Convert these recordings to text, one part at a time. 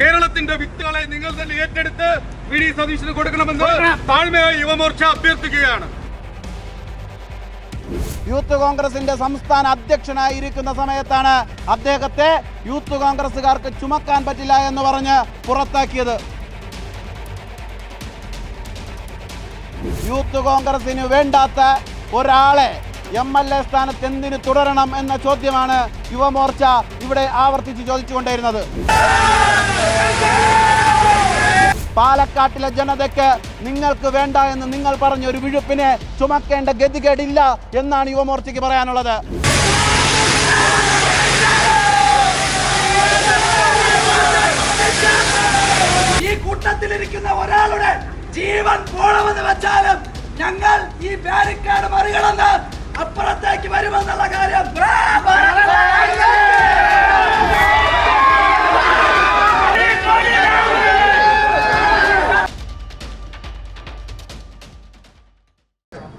കേരളത്തിന്റെ വിത്തുകളെ നിങ്ങൾ തന്നെ ഏറ്റെടുത്ത് വി ഡി സതീശന് കൊടുക്കണമെന്ന് താഴ്മയായി യുവമോർച്ച അഭ്യർത്ഥിക്കുകയാണ്. യൂത്ത് കോൺഗ്രസിന്റെ സംസ്ഥാന അധ്യക്ഷനായിരിക്കുന്ന സമയത്താണ് അദ്ദേഹത്തെ യൂത്ത് കോൺഗ്രസുകാർക്ക് ചുമക്കാൻ പറ്റില്ല എന്ന് പറഞ്ഞ് പുറത്താക്കിയത്. യൂത്ത് കോൺഗ്രസിന് വേണ്ടാത്ത ഒരാളെ എം എൽ എ സ്ഥാനത്ത് എന്തിന് തുടരണം എന്ന ചോദ്യമാണ് യുവമോർച്ച ഇവിടെ ആവർത്തിച്ച് ചോദിച്ചുകൊണ്ടിരുന്നത് പാലക്കാട്ടിലെ ജനതയ്ക്ക് നിങ്ങൾക്ക് വേണ്ട എന്ന് നിങ്ങൾ പറഞ്ഞ ഒരു വിഴുപ്പിനെ ചുമക്കേണ്ട ഗതികേടില്ല എന്നാണ് യുവമോർച്ചയ്ക്ക് പറയാനുള്ളത്. ഈ കൂട്ടത്തിലിരിക്കുന്ന ഒരാളുടെ ജീവൻ പോണമെന്ന് വെച്ചാലും ഞങ്ങൾ ഈ ബാരിക്കേഡ് മറികടന്ന് അപ്പുറത്തേക്ക് വരുമെന്നുള്ള കാര്യം.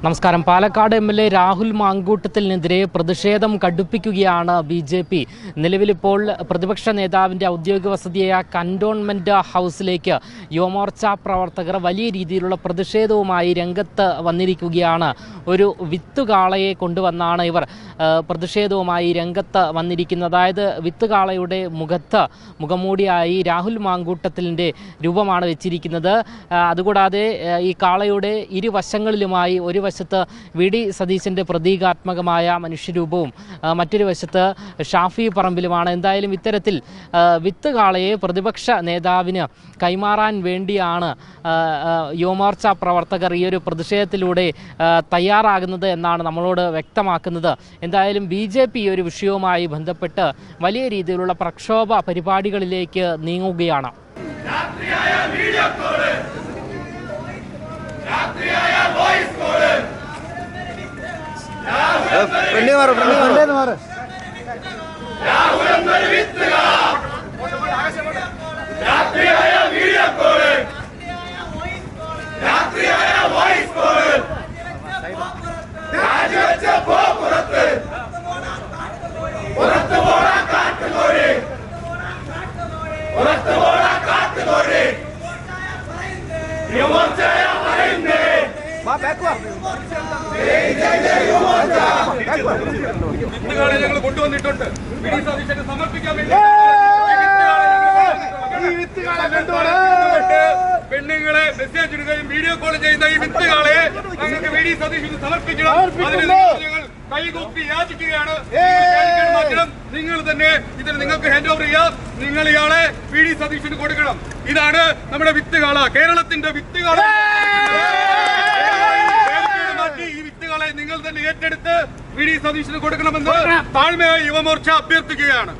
നമസ്കാരം. Palakkad M L A Rahul മാങ്കൂട്ടത്തിനെതിരെ പ്രതിഷേധം കടുപ്പിക്കുകയാണ് ബി ജെ പി. നിലവിലിപ്പോൾ പ്രതിപക്ഷ നേതാവിന്റെ ഔദ്യോഗിക വസതിയായ കന്റോൺമെന്റ് ഹൗസിലേക്ക് യുവമോർച്ച പ്രവർത്തകർ വലിയ രീതിയിലുള്ള പ്രതിഷേധവുമായി രംഗത്ത് വന്നിരിക്കുകയാണ്. ഒരു വിത്തുകാളയെ കൊണ്ടുവന്നാണ് ഇവർ പ്രതിഷേധവുമായി രംഗത്ത് വന്നിരിക്കുന്നത്. അതായത് വിത്തുകാളയുടെ മുഖത്ത് മുഖമൂടിയായി രാഹുൽ മാങ്കൂട്ടത്തിലിന്റെ രൂപമാണ് വെച്ചിരിക്കുന്നത്. അതുകൂടാതെ ഈ കാളയുടെ ഇരുവശങ്ങളിലുമായി ഒരു വശത്ത് വി ഡി സതീശന്റെ പ്രതീകാത്മകമായ മനുഷ്യരൂപവും മറ്റൊരു വശത്ത് ഷാഫി പറമ്പിലുമാണ്. എന്തായാലും ഇത്തരത്തിൽ വിത്ത് കാളയെ പ്രതിപക്ഷ നേതാവിന് കൈമാറാൻ വേണ്ടിയാണ് യുവമോർച്ച പ്രവർത്തകർ ഈ ഒരു പ്രതിഷേധത്തിലൂടെ തയ്യാറാകുന്നത് എന്നാണ് നമ്മളോട് വ്യക്തമാക്കുന്നത്. എന്തായാലും ബി ജെ പി ഒരു വിഷയവുമായി ബന്ധപ്പെട്ട് വലിയ രീതിയിലുള്ള പ്രക്ഷോഭ പരിപാടികളിലേക്ക് നീങ്ങുകയാണ്. വിത്തുകളെ ഞങ്ങൾ കൊണ്ടുവന്നിട്ടുണ്ട് വി ഡി സതീശന് സമർപ്പിക്കാൻ വേണ്ടി. ഈ വിത്തുകളെ കൊണ്ടുവന്നിട്ട് പെണ്ണുങ്ങളെ മെസ്സേജ് ഇടുകയും വീഡിയോ കോൾ ചെയ്യുന്ന ഈ വിത്തുകളെ ഞങ്ങൾക്ക് വി ഡി സതീശന് സമർപ്പിക്കണം. അതിന് ഞങ്ങൾ കൈകൂപ്പി യാചിക്കുകയാണ്. മാറ്റണം നിങ്ങൾ തന്നെ ഇതിന് നിങ്ങൾക്ക് ഹാൻഡ് ഓവർ ചെയ്യാം. നിങ്ങൾ ഇയാളെ വി ഡി സതീശന് കൊടുക്കണം. ഇതാണ് നമ്മുടെ വിത്തുകാള കേരളത്തിന്റെ വിത്തുകാള. തന്നെ ഏറ്റെടുത്ത് വി ഡി സതീശന് കൊടുക്കണമെന്ന് താഴ്മയായി യുവമോർച്ച അഭ്യർത്ഥിക്കുകയാണ്.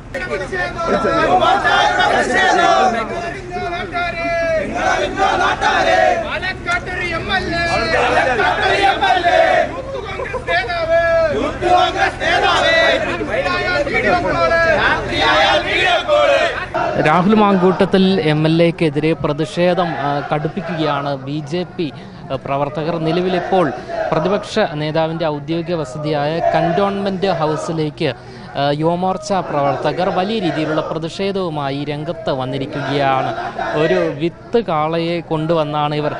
രാഹുൽ മാങ്കൂട്ടത്തിൽ എം എൽ എക്കെതിരെ പ്രതിഷേധം കടുപ്പിക്കുകയാണ് ബി ജെ പി. പ്രവർത്തകർ നിലവിലിപ്പോൾ പ്രതിപക്ഷ നേതാവിന്റെ ഔദ്യോഗിക വസതിയായ കണ്ടോൺമെന്റ് ഹൗസിലേക്ക് യുവമോർച്ച പ്രവർത്തകർ വലിയ രീതിയിലുള്ള പ്രതിഷേധവുമായി രംഗത്ത് വന്നിരിക്കുകയാണ്. ഒരു വിത്ത് കാളയെ കൊണ്ടുവന്നാണ് ഇവർ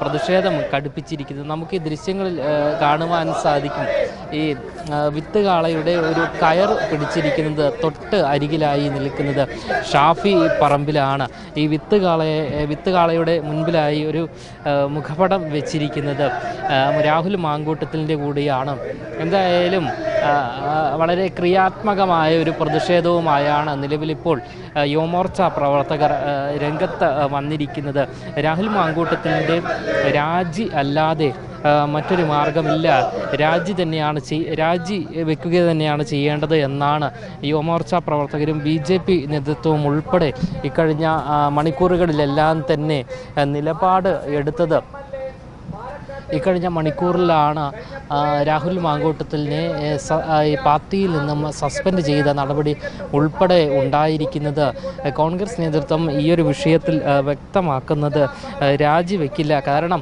പ്രതിഷേധം കടുപ്പിച്ചിരിക്കുന്നത്. നമുക്ക് ഈ ദൃശ്യങ്ങളിൽ കാണുവാൻ സാധിക്കും. ഈ വിത്ത് കാളയുടെ ഒരു കയർ പിടിച്ചിരിക്കുന്നത് തൊട്ട് അരികിലായി നിൽക്കുന്നത് ഷാഫി പറമ്പിലാണ്. ഈ വിത്ത് കാളയെ വിത്ത് കാളയുടെ മുൻപിലായി ഒരു മുഖപടം വെച്ചിരിക്കുന്നത് രാഹുൽ മാങ്കൂട്ടത്തിന്റെ കൂടിയാണ്. എന്തായാലും വളരെ ക്രിയാത്മകമായ ഒരു പ്രതിഷേധവുമായാണ് നിലവിലിപ്പോൾ യുവമോർച്ച പ്രവർത്തകർ രംഗത്ത് വന്നിരിക്കുന്നത്. രാഹുൽ മാങ്കൂട്ടത്തിന്റെ രാജി അല്ലാതെ മറ്റൊരു മാർഗമില്ല. രാജി തന്നെയാണ് രാജി വെക്കുക തന്നെയാണ് ചെയ്യേണ്ടത് എന്നാണ് യുവമോർച്ച പ്രവർത്തകരും ബി ജെ പി നേതൃത്വവും ഉൾപ്പെടെ ഇക്കഴിഞ്ഞ മണിക്കൂറുകളിലെല്ലാം തന്നെ നിലപാട് എടുത്തത്. ഇക്കഴിഞ്ഞ മണിക്കൂറിലാണ് രാഹുൽ മാങ്കൂട്ടത്തിലിനെ പാർട്ടിയിൽ നിന്നും സസ്പെൻഡ് ചെയ്ത നടപടി ഉൾപ്പെടെ ഉണ്ടായിരിക്കുന്നത്. കോൺഗ്രസ് നേതൃത്വം ഈ ഒരു വിഷയത്തിൽ വ്യക്തമാക്കുന്നത് രാജിവെക്കില്ല. കാരണം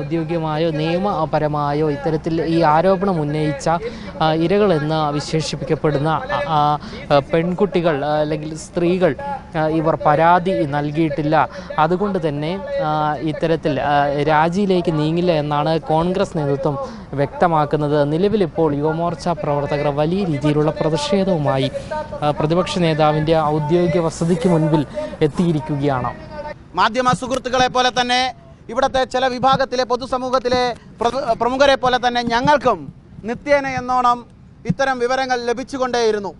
ഔദ്യോഗികമായോ നിയമപരമായോ ഇത്തരത്തിൽ ഈ ആരോപണം ഉന്നയിച്ച ഇരകളെന്ന് വിശേഷിപ്പിക്കപ്പെടുന്ന പെൺകുട്ടികൾ അല്ലെങ്കിൽ സ്ത്രീകൾ ഇവർ പരാതി നൽകിയിട്ടില്ല. അതുകൊണ്ട് തന്നെ ഇത്തരത്തിൽ രാജിയിലേക്ക് നീങ്ങില്ല എന്നാണ് കോൺഗ്രസ് നേതൃത്വം വ്യക്തമാക്കുന്നത്. നിലവിലിപ്പോൾ യുവമോർച്ച പ്രവർത്തകർ വലിയ രീതിയിലുള്ള പ്രതിഷേധവുമായി പ്രതിപക്ഷ നേതാവിന്റെ ഔദ്യോഗിക വസതിക്ക് മുൻപിൽ എത്തിയിരിക്കുകയാണ്. മാധ്യമ സുഹൃത്തുക്കളെ പോലെ തന്നെ ഇവിടുത്തെ ചില വിഭാഗത്തിലെ പൊതുസമൂഹത്തിലെ പ്രമുഖരെ പോലെ തന്നെ ഞങ്ങൾക്കും നിത്യേന എന്നോണം ഇത്തരം വിവരങ്ങൾ ലഭിച്ചുകൊണ്ടേയിരുന്നു.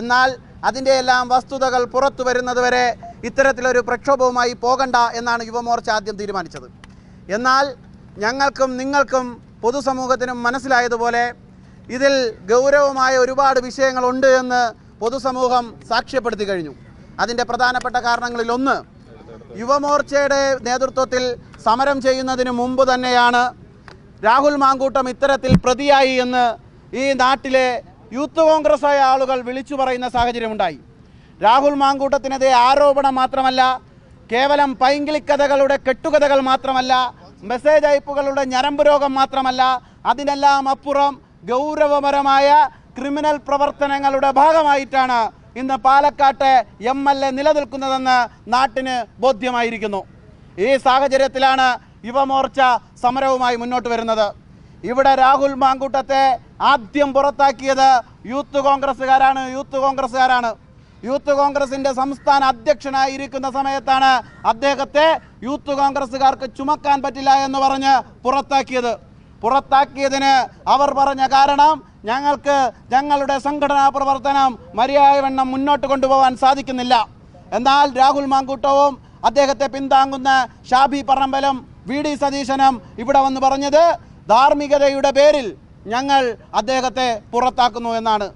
എന്നാൽ അതിന്റെ എല്ലാം വസ്തുതകൾ പുറത്തു വരുന്നതുവരെ ഇത്തരത്തിലൊരു പ്രക്ഷോഭവുമായി പോകണ്ട എന്നാണ് യുവമോർച്ച ആദ്യം തീരുമാനിച്ചത്. എന്നാൽ ഞങ്ങൾക്കും നിങ്ങൾക്കും പൊതുസമൂഹത്തിനും മനസ്സിലായതുപോലെ ഇതിൽ ഗൗരവമായ ഒരുപാട് വിഷയങ്ങളുണ്ട് എന്ന് പൊതുസമൂഹം സാക്ഷ്യപ്പെടുത്തി കഴിഞ്ഞു. അതിന്റെ പ്രധാനപ്പെട്ട കാരണങ്ങളിലൊന്ന് യുവമോർച്ചയുടെ നേതൃത്വത്തിൽ സമരം ചെയ്യുന്നതിന് മുമ്പ് തന്നെയാണ് രാഹുൽ മാങ്കൂട്ടം ഇത്തരത്തിൽ പ്രതിയായി എന്ന് ഈ നാട്ടിലെ യൂത്ത് കോൺഗ്രസ് ആയ ആളുകൾ വിളിച്ചു പറയുന്ന സാഹചര്യമുണ്ടായി. രാഹുൽ മാങ്കൂട്ടത്തിനെതിരെ ആരോപണം മാത്രമല്ല കേവലം പൈങ്കിളിക്കഥകളുടെ കെട്ടുകഥകൾ മാത്രമല്ല മെസ്സേജ് അയപ്പുകളുടെ ഞരമ്പ് രോഗം മാത്രമല്ല അതിനെല്ലാം അപ്പുറം ഗൗരവപരമായ ക്രിമിനൽ പ്രവർത്തനങ്ങളുടെ ഭാഗമായിട്ടാണ് ഇന്ന് പാലക്കാട്ടെ എം എൽ എ നിലനിൽക്കുന്നതെന്ന് നാട്ടിന് ബോധ്യമായിരിക്കുന്നു. ഈ സാഹചര്യത്തിലാണ് യുവമോർച്ച സമരവുമായി മുന്നോട്ട് വരുന്നത്. ഇവിടെ രാഹുൽ മാങ്കൂട്ടത്തെ ആദ്യം പുറത്താക്കിയത് യൂത്ത് കോൺഗ്രസ്സുകാരാണ് യൂത്ത് കോൺഗ്രസ്സുകാരാണ്. യൂത്ത് കോൺഗ്രസിന്റെ സംസ്ഥാന അധ്യക്ഷനായിരിക്കുന്ന സമയത്താണ് അദ്ദേഹത്തെ യൂത്ത് കോൺഗ്രസ്സുകാർക്ക് ചുമക്കാൻ പറ്റില്ല എന്ന് പറഞ്ഞ് പുറത്താക്കിയത്. പുറത്താക്കിയതിന് അവർ പറഞ്ഞ കാരണം ഞങ്ങൾക്ക് ഞങ്ങളുടെ സംഘടനാ പ്രവർത്തനം മര്യാദവണ്ണം മുന്നോട്ട് കൊണ്ടുപോകാൻ സാധിക്കുന്നില്ല. എന്നാൽ രാഹുൽ മാങ്കൂട്ടവും അദ്ദേഹത്തെ പിന്താങ്ങുന്ന ഷാബി പറമ്പലും വി ഡി സതീശനും ഇവിടെ വന്ന് പറഞ്ഞത് ധാർമ്മികതയുടെ പേരിൽ ഞങ്ങൾ അദ്ദേഹത്തെ പുറത്താക്കുന്നു എന്നാണ്.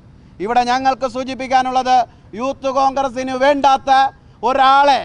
ഇവിടെ ഞങ്ങൾക്ക് സൂചിപ്പിക്കാനുള്ളത് യൂത്ത് കോൺഗ്രസിന് വേണ്ടാത്ത ഒരാളെ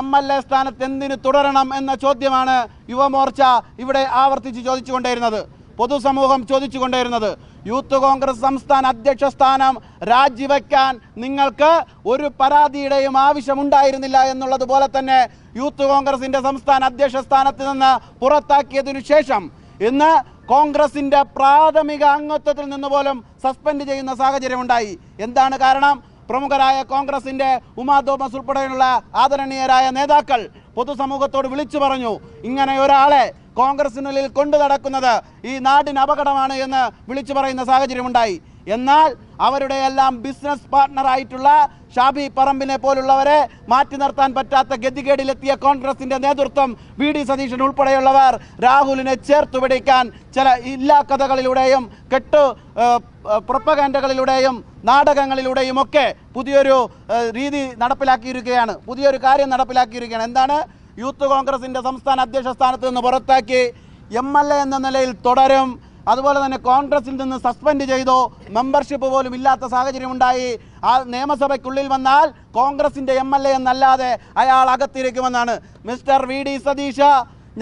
എം എൽ എ സ്ഥാനത്ത് എന്തിനു തുടരണം എന്ന ചോദ്യമാണ് യുവമോർച്ച ഇവിടെ ആവർത്തിച്ച് ചോദിച്ചുകൊണ്ടേയിരുന്നത്. പൊതുസമൂഹം ചോദിച്ചുകൊണ്ടേയിരുന്നത്. യൂത്ത് കോൺഗ്രസ് സംസ്ഥാന അധ്യക്ഷ സ്ഥാനം രാജിവെക്കാൻ നിങ്ങൾക്ക് ഒരു പരാതിയുടെയും ആവശ്യമുണ്ടായിരുന്നില്ല എന്നുള്ളത് പോലെ തന്നെ യൂത്ത് കോൺഗ്രസിന്റെ സംസ്ഥാന അധ്യക്ഷ സ്ഥാനത്ത് നിന്ന് പുറത്താക്കിയതിനു ശേഷം ഇന്ന് കോൺഗ്രസിന്റെ പ്രാഥമിക അംഗത്വത്തിൽ നിന്ന് പോലും സസ്പെൻഡ് ചെയ്യുന്ന സാഹചര്യമുണ്ടായി. എന്താണ് കാരണം? പ്രമുഖരായ കോൺഗ്രസിന്റെ ഉമാ തോമസ് ഉൾപ്പെടെയുള്ള ആദരണീയരായ നേതാക്കൾ പൊതുസമൂഹത്തോട് വിളിച്ചു പറഞ്ഞു ഇങ്ങനെ ഒരാളെ കോൺഗ്രസിനുള്ളിൽ കൊണ്ടു നടക്കുന്നത് ഈ നാടിന് അപകടമാണ് എന്ന് വിളിച്ചു പറയുന്ന സാഹചര്യമുണ്ടായി. എന്നാൽ അവരുടെ എല്ലാം ബിസിനസ് പാർട്ണറായിട്ടുള്ള ഷാബി പറമ്പിനെ പോലുള്ളവരെ മാറ്റി നിർത്താൻ പറ്റാത്ത ഗതികേടിലെത്തിയ കോൺഗ്രസിന്റെ നേതൃത്വം വി ഡി സതീശൻ ഉൾപ്പെടെയുള്ളവർ രാഹുലിനെ ചേർത്തു പിടിക്കാൻ ചില ഇല്ലാ കഥകളിലൂടെയും കെട്ടു പ്രൊപ്പകാൻഡകളിലൂടെയും നാടകങ്ങളിലൂടെയും ഒക്കെ പുതിയൊരു രീതി നടപ്പിലാക്കിയിരിക്കുകയാണ്. പുതിയൊരു കാര്യം നടപ്പിലാക്കിയിരിക്കുകയാണ്. എന്താണ്? യൂത്ത് കോൺഗ്രസിന്റെ സംസ്ഥാന അധ്യക്ഷ സ്ഥാനത്ത് നിന്ന് പുറത്താക്കി എം എൽ എ എന്ന നിലയിൽ തുടരും. അതുപോലെ തന്നെ കോൺഗ്രസിൽ നിന്ന് സസ്പെൻഡ് ചെയ്തു. മെമ്പർഷിപ്പ് പോലും ഇല്ലാത്ത സാഹചര്യം ഉണ്ടായി. ആ നിയമസഭയ്ക്കുള്ളിൽ വന്നാൽ കോൺഗ്രസിന്റെ എം എൽ എ എന്നല്ലാതെ അയാൾ അകത്തിരിക്കുമെന്നാണ് മിസ്റ്റർ വി ഡി സതീശ.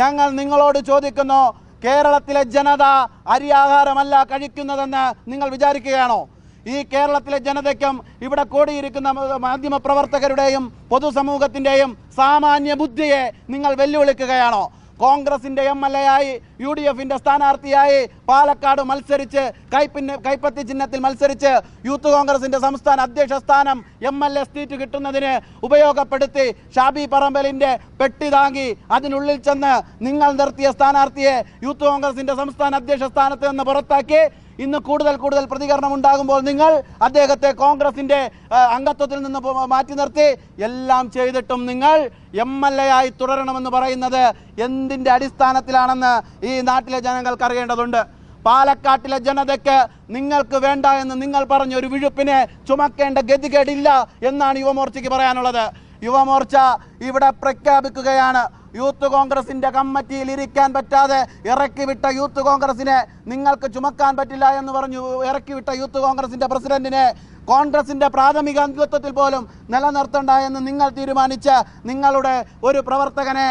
ഞങ്ങൾ നിങ്ങളോട് ചോദിക്കുന്നു കേരളത്തിലെ ജനത അരിയാഹാരമല്ല കഴിക്കുന്നതെന്ന് നിങ്ങൾ വിചാരിക്കുകയാണോ? ഈ കേരളത്തിലെ ജനതയ്ക്കും ഇവിടെ കൂടിയിരിക്കുന്ന മാധ്യമ പ്രവർത്തകരുടെയും പൊതുസമൂഹത്തിന്റെയും സാമാന്യ ബുദ്ധിയെ നിങ്ങൾ വെല്ലുവിളിക്കുകയാണോ? കോൺഗ്രസിന്റെ എം എൽ എ ആയി യു ഡി എഫിന്റെ സ്ഥാനാർത്ഥിയായി പാലക്കാട് മത്സരിച്ച് കൈപ്പിന് കൈപ്പത്തി ചിഹ്നത്തിൽ മത്സരിച്ച് യൂത്ത് കോൺഗ്രസിന്റെ സംസ്ഥാന അധ്യക്ഷ സ്ഥാനം എം എൽ എ സീറ്റ് കിട്ടുന്നതിന് ഉപയോഗപ്പെടുത്തി ഷാബി പറമ്പലിന്റെ പെട്ടി താങ്ങി അതിനുള്ളിൽ ചെന്ന് നിങ്ങൾ നിർത്തിയ സ്ഥാനാർത്ഥിയെ യൂത്ത് കോൺഗ്രസിന്റെ സംസ്ഥാന അധ്യക്ഷ സ്ഥാനത്ത് നിന്ന് പുറത്താക്കി. ഇന്ന് കൂടുതൽ കൂടുതൽ പ്രതികരണം ഉണ്ടാകുമ്പോൾ നിങ്ങൾ അദ്ദേഹത്തെ കോൺഗ്രസിന്റെ അംഗത്വത്തിൽ നിന്ന് മാറ്റി നിർത്തി. എല്ലാം ചെയ്തിട്ടും നിങ്ങൾ എം എൽ എ ആയി തുടരണമെന്ന് പറയുന്നത് എന്തിന്റെ അടിസ്ഥാനത്തിലാണെന്ന് ഈ നാട്ടിലെ ജനങ്ങൾക്ക് അറിയേണ്ടതുണ്ട്. പാലക്കാട്ടിലെ ജനതയ്ക്ക് നിങ്ങൾക്ക് വേണ്ട എന്ന് നിങ്ങൾ പറഞ്ഞ ഒരു വിഴുപ്പിനെ ചുമക്കേണ്ട ഗതികേടില്ല എന്നാണ് യുവമോർച്ചയ്ക്ക് പറയാനുള്ളത്. യുവമോർച്ച ഇവിടെ പ്രഖ്യാപിക്കുകയാണ്. യൂത്ത് കോൺഗ്രസിന്റെ കമ്മിറ്റിയിൽ ഇരിക്കാൻ പറ്റാതെ ഇറക്കിവിട്ട യൂത്ത് കോൺഗ്രസിനെ നിങ്ങൾക്ക് ചുമക്കാൻ പറ്റില്ല എന്ന് പറഞ്ഞു ഇറക്കിവിട്ട യൂത്ത് കോൺഗ്രസിന്റെ പ്രസിഡന്റിനെ കോൺഗ്രസിന്റെ പ്രാഥമിക അംഗത്വത്തിൽ പോലും നിലനിർത്തണ്ട എന്ന് നിങ്ങൾ തീരുമാനിച്ച നിങ്ങളുടെ ഒരു പ്രവർത്തകനെ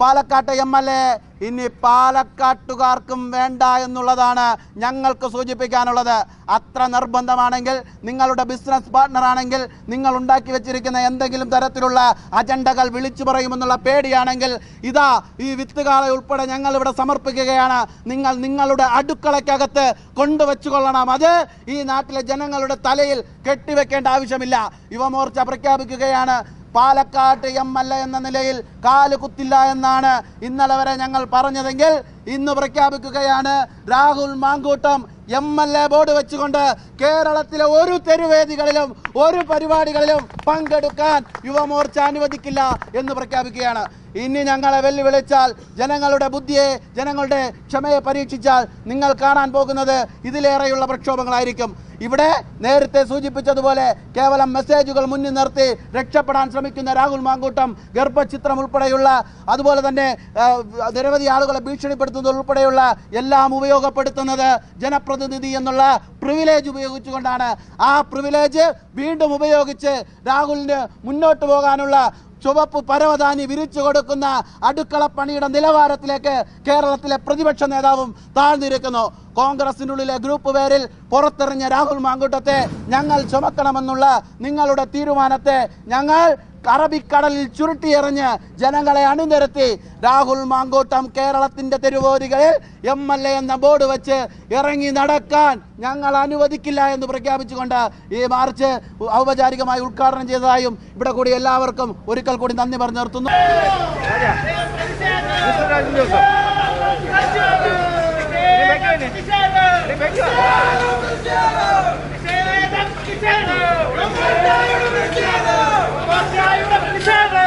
പാലക്കാട്ടെ എം എൽ എ ഇനി പാലക്കാട്ടുകാർക്കും വേണ്ട എന്നുള്ളതാണ് ഞങ്ങൾക്ക് സൂചിപ്പിക്കാനുള്ളത്. അത്ര നിർബന്ധമാണെങ്കിൽ നിങ്ങളുടെ ബിസിനസ് പാർട്ട്ണർ ആണെങ്കിൽ നിങ്ങൾ ഉണ്ടാക്കി വെച്ചിരിക്കുന്ന എന്തെങ്കിലും തരത്തിലുള്ള അജണ്ടകൾ വിളിച്ചു പറയുമെന്നുള്ള പേടിയാണെങ്കിൽ ഇതാ ഈ വിത്തുകാളെ ഉൾപ്പെടെ ഞങ്ങൾ ഇവിടെ സമർപ്പിക്കുകയാണ്. നിങ്ങൾ നിങ്ങളുടെ അടുക്കളയ്ക്കകത്ത് കൊണ്ടുവച്ചുകൊള്ളണം. അത് ഈ നാട്ടിലെ ജനങ്ങളുടെ തലയിൽ കെട്ടിവെക്കേണ്ട ആവശ്യമില്ല. യുവമോർച്ച പ്രഖ്യാപിക്കുകയാണ്. പാലക്കാട്ട് എം എൽ എ എന്ന നിലയിൽ കാൽ കുത്തില്ല എന്നാണ് ഇന്നലെ വരെ ഞങ്ങൾ പറഞ്ഞതെങ്കിൽ ഇന്ന് പ്രഖ്യാപിക്കുകയാണ് Rahul Mamkoottam M L A board വെച്ചുകൊണ്ട് കേരളത്തിലെ ഒരു തെരുവേദികളിലും ഒരു പരിപാടികളിലും പങ്കെടുക്കാൻ യുവമോർച്ച അനുവദിക്കില്ല എന്ന് പ്രഖ്യാപിക്കുകയാണ്. ഇനി ഞങ്ങളെ വെല്ലുവിളിച്ചാൽ ജനങ്ങളുടെ ബുദ്ധിയെ ജനങ്ങളുടെ ക്ഷമയെ പരീക്ഷിച്ചാൽ നിങ്ങൾ കാണാൻ പോകുന്നത് ഇതിലേറെയുള്ള പ്രക്ഷോഭങ്ങളായിരിക്കും. ഇവിടെ നേരത്തെ സൂചിപ്പിച്ചതുപോലെ കേവലം മെസ്സേജുകൾ മുന്നിൽ നിർത്തി രക്ഷപ്പെടാൻ ശ്രമിക്കുന്ന രാഹുൽ മാങ്കൂട്ടം ഗർഭചിത്രം ഉൾപ്പെടെയുള്ള അതുപോലെ തന്നെ നിരവധി ആളുകളെ ഭീഷണിപ്പെടുത്തുന്നത് ഉൾപ്പെടെയുള്ള എല്ലാം ഉപയോഗപ്പെടുത്തുന്നത് ജനപ്രതിനിധി എന്നുള്ള പ്രിവിലേജ് ഉപയോഗിച്ചുകൊണ്ടാണ്. ആ പ്രിവിലേജ് വീണ്ടും ഉപയോഗിച്ച് രാഹുലിന് മുന്നോട്ട് പോകാനുള്ള ചുവപ്പ് പരവതാനി വിരിച്ചു കൊടുക്കുന്ന അടുക്കളപ്പണിയുടെ നിലവാരത്തിലേക്ക് കേരളത്തിലെ പ്രതിപക്ഷ നേതാവും താഴ്ന്നിരിക്കുന്നു. കോൺഗ്രസിനുള്ളിലെ ഗ്രൂപ്പ് പേരിൽ പുറത്തെറിഞ്ഞ രാഹുൽ മാങ്കൂട്ടത്തെ ഞങ്ങൾ ചുമക്കണമെന്നുള്ള നിങ്ങളുടെ തീരുമാനത്തെ ഞങ്ങൾ അറബിക്കടലിൽ ചുരുട്ടിയെറിഞ്ഞ് ജനങ്ങളെ അണിനിരത്തി രാഹുൽ മാങ്കോട്ടം കേരളത്തിന്റെ തെരുവോരികളിൽ എം എൽ എ എന്ന ബോർഡ് വെച്ച് ഇറങ്ങി നടക്കാൻ ഞങ്ങൾ അനുവദിക്കില്ല എന്ന് പ്രഖ്യാപിച്ചുകൊണ്ട് ഈ മാർച്ച് ഔപചാരികമായി ഉദ്ഘാടനം ചെയ്തതായും ഇവിടെ കൂടി എല്ലാവർക്കും ഒരിക്കൽ കൂടി നന്ദി പറഞ്ഞു നിർത്തുന്നു. Grazie, aiuto, mi serve!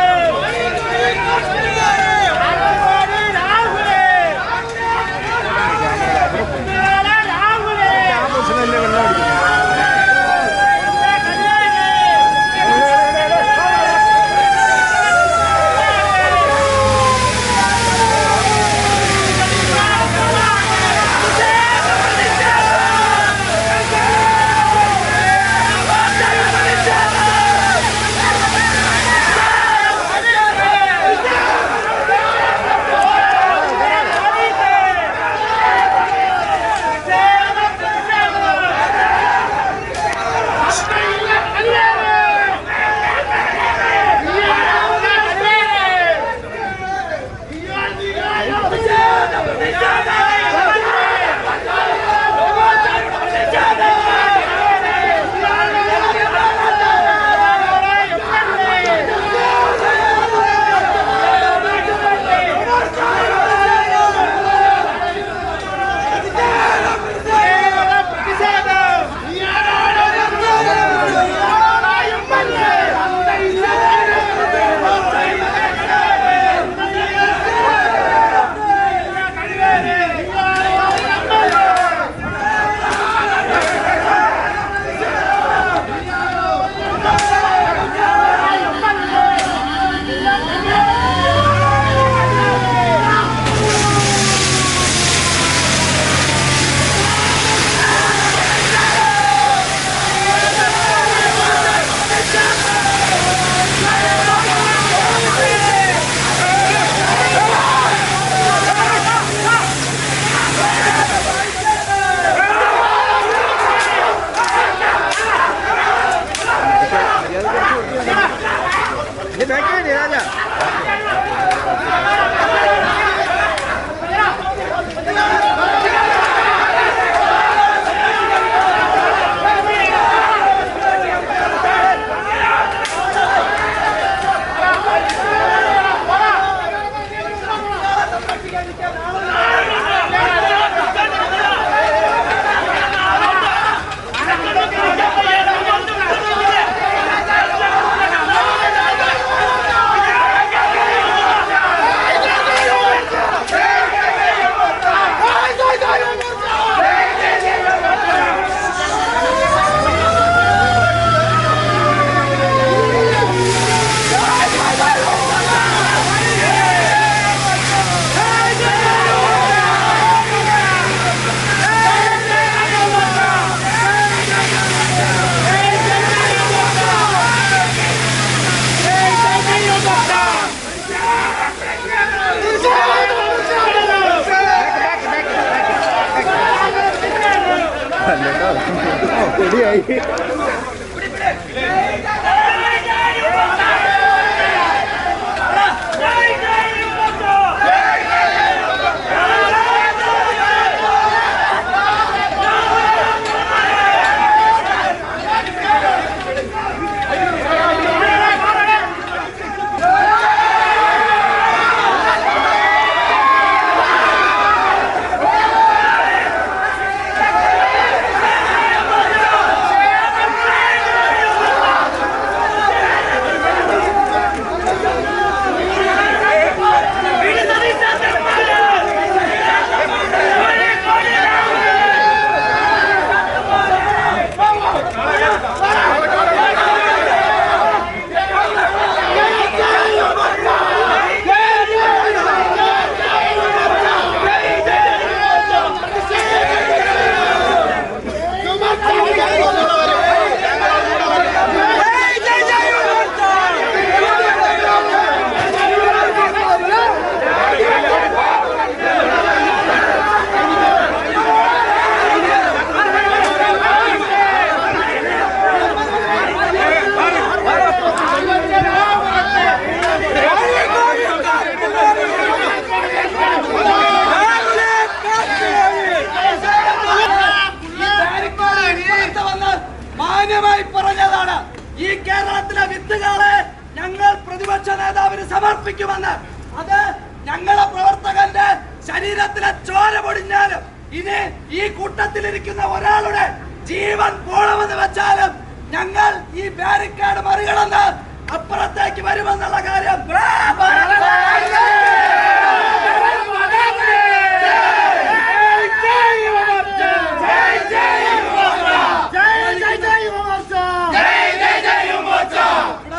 നേതാവിന് സമർപ്പിക്കുമെന്ന് അത് ഞങ്ങളെ പ്രവർത്തകന്റെ ശരീരത്തിലെ ചോര പൊടിഞ്ഞാലും ഇനി ഈ കൂട്ടത്തിലിരിക്കുന്ന ഒരാളുടെ ജീവൻ പോണമെന്ന് വെച്ചാലും ഞങ്ങൾ ഈ ബാരിക്കേഡ് മറികടന്ന് അപ്പുറത്തേക്ക് വരുമെന്നുള്ള കാര്യം ഇവിടെ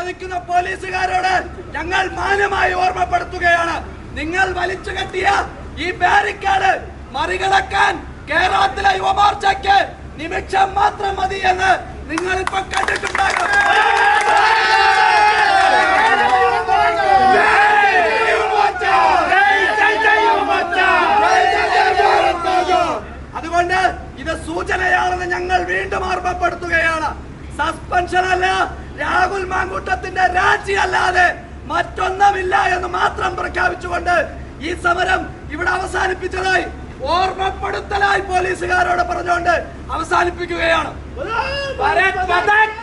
നിൽക്കുന്ന പോലീസുകാരോട് ഞങ്ങൾ മാന്യമായി ഓർമ്മപ്പെടുത്തുകയാണ് നിങ്ങൾ വലിച്ചു കെട്ടിയ ഈ ബാരിക്കേഡ് മറികടക്കാൻ കേരളത്തിലെ യുവമോർച്ചയ്ക്ക് നിമിഷം മാത്രം മതി എന്ന് നിങ്ങൾ ഇപ്പൊ കണ്ടിട്ടുണ്ടാകും. അതുകൊണ്ട് ഇത് സൂചനയാണെന്ന് ഞങ്ങൾ വീണ്ടും ഓർമ്മപ്പെടുത്തുകയാണ്. സസ്പെൻഷൻ അല്ല രാഹുൽ മാങ്കൂട്ടത്തിന്റെ രാജി അല്ലാതെ മറ്റൊന്നുമില്ല എന്ന് മാത്രം പ്രഖ്യാപിച്ചുകൊണ്ട് ഈ സമരം ഇവിടെ അവസാനിപ്പിച്ചതായി ഓർമ്മപ്പെടുത്തലായി പോലീസുകാരോട് പറഞ്ഞുകൊണ്ട് അവസാനിപ്പിക്കുകയാണ് ഭരത് ഭരത്